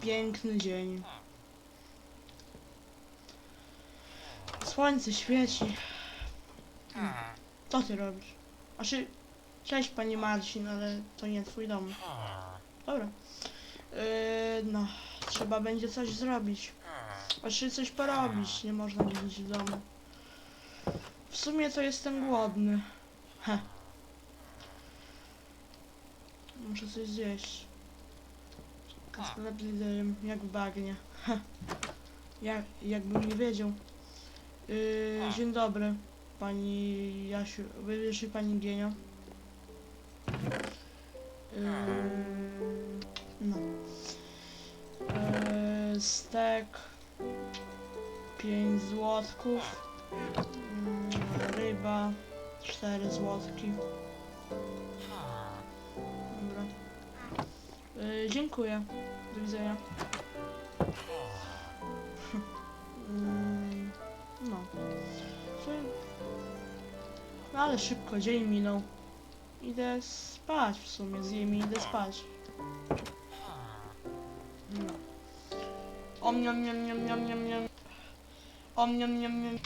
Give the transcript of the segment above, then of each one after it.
piękny dzień. Słońce świeci. Co ty robisz? Znaczy, cześć pani Marcin, ale to nie twój dom. Dobra. Yy, no, trzeba będzie coś zrobić. Znaczy coś porobić, nie można siedzieć w domu. W sumie to jestem głodny. Heh. Muszę coś zjeść. Z liderem, jak w bagnie. Heh. Jak, jakbym nie wiedział. Yy, dzień dobry, pani Jasiu. Wywiesz pani Gienio. Yy, no. Yy, stek. 5 złotków. Mm, ryba. 4 złotki. Dobra. Yy, dziękuję. Widzenia. No. No ale szybko dzień minął. Idę spać w sumie, zjem i idę spać. No. Om niam niam niam niam niam niam. Om niam niam niam.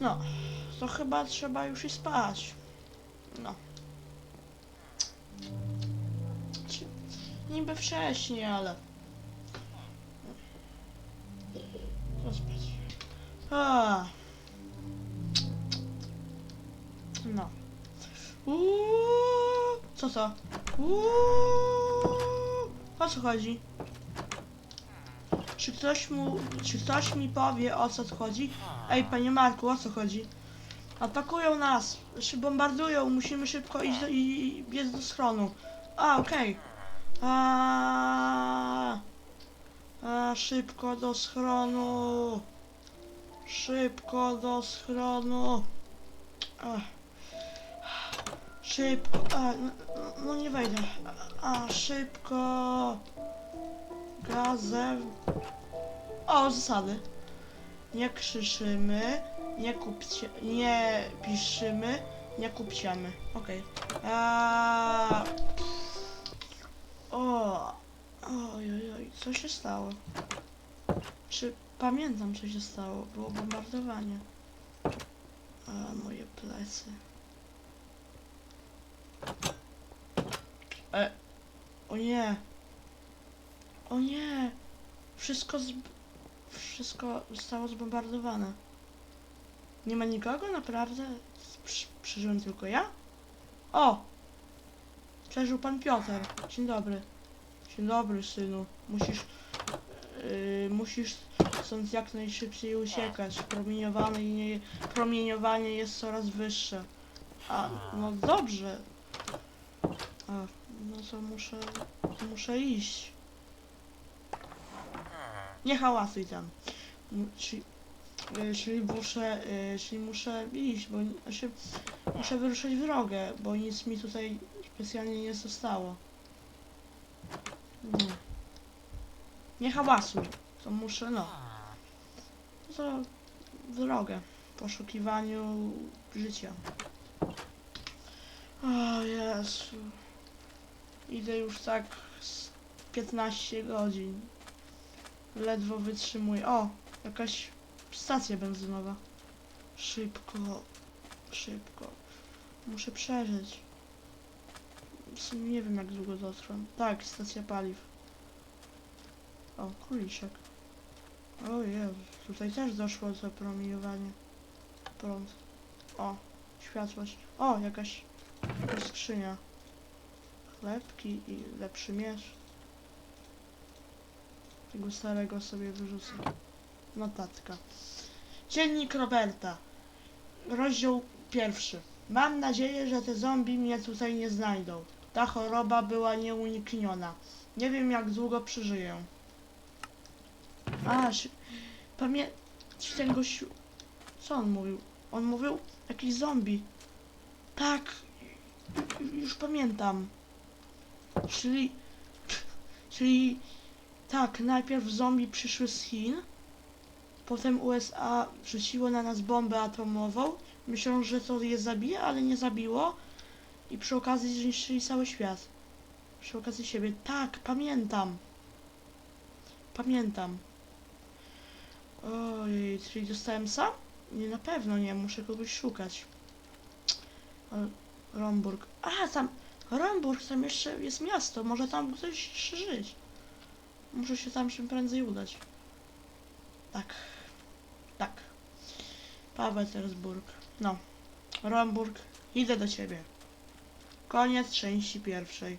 No, to chyba trzeba już i spać. No. Niby wcześniej, ale... A. No. Uuu, co to? Uuu, o co chodzi? Czy ktoś mu, czy ktoś mi powie o co chodzi? Ej, panie Marku, o co chodzi? Atakują nas, bombardują, musimy szybko iść do, i, i biec do schronu. A, okej. A, a, szybko do schronu. Szybko do schronu. A. Szybko. A, no, no nie wejdę. A, szybko. Gazem. O, zasady. Nie krzyczymy, nie kupcie, nie piszymy, nie kupciamy. Okej. A. O. Oj, oj, oj, co się stało? Czy pamiętam, co się stało? Było bombardowanie. A, moje plecy. E. O nie. O nie. Wszystko z... Wszystko zostało zbombardowane. Nie ma nikogo? Naprawdę? Przeżyłem tylko ja? O! Przeżył pan Piotr. Dzień dobry. Dzień dobry, synu. Musisz... Yy, musisz stąd jak najszybciej uciekać. Promieniowanie, nie, promieniowanie jest coraz wyższe. A, no dobrze. A, no to muszę... Muszę iść. Nie hałasuj tam. Czyli, y, czyli muszę, y, czyli muszę iść, bo znaczy, muszę wyruszyć w drogę, bo nic mi tutaj specjalnie nie zostało. Nie. Nie hałasuj. To muszę, no. To drogę. Poszukiwaniu życia. O Jezu. Idę już tak z 15 godzin. Ledwo wytrzymuję. O, jakaś stacja benzynowa. Szybko, szybko. Muszę przeżyć. Nie wiem jak długo dotrwam. Tak, stacja paliw. O, kuliszek. O Jezu, tutaj też doszło do. Prąd. O, światłość. O, jakaś, jakaś skrzynia. Chlebki i lepszy miecz. Tego starego sobie wyrzucę. Notatka. Dziennik Roberta. Rozdział pierwszy. Mam nadzieję, że te zombie mnie tutaj nie znajdą. Ta choroba była nieunikniona. Nie wiem jak długo przeżyję. A, si- pamię... ten gościu... Co on mówił? On mówił jakiś zombie. Tak, ju- już pamiętam. Czyli... Czyli... Tak, najpierw zombie przyszły z Chin, potem USA rzuciło na nas bombę atomową, myślą, że to je zabije, ale nie zabiło i przy okazji zniszczyli cały świat. Przy okazji siebie. Tak, pamiętam. Pamiętam. Ojej, czyli dostałem sam? Nie, na pewno nie, muszę kogoś szukać. Romburg. A, tam, Romburg, tam jeszcze jest miasto, może tam ktoś jeszcze żyć. Muszę się tam czym prędzej udać. Tak. Tak. Pawetersburg. No. Romburg, idę do ciebie. Koniec części pierwszej.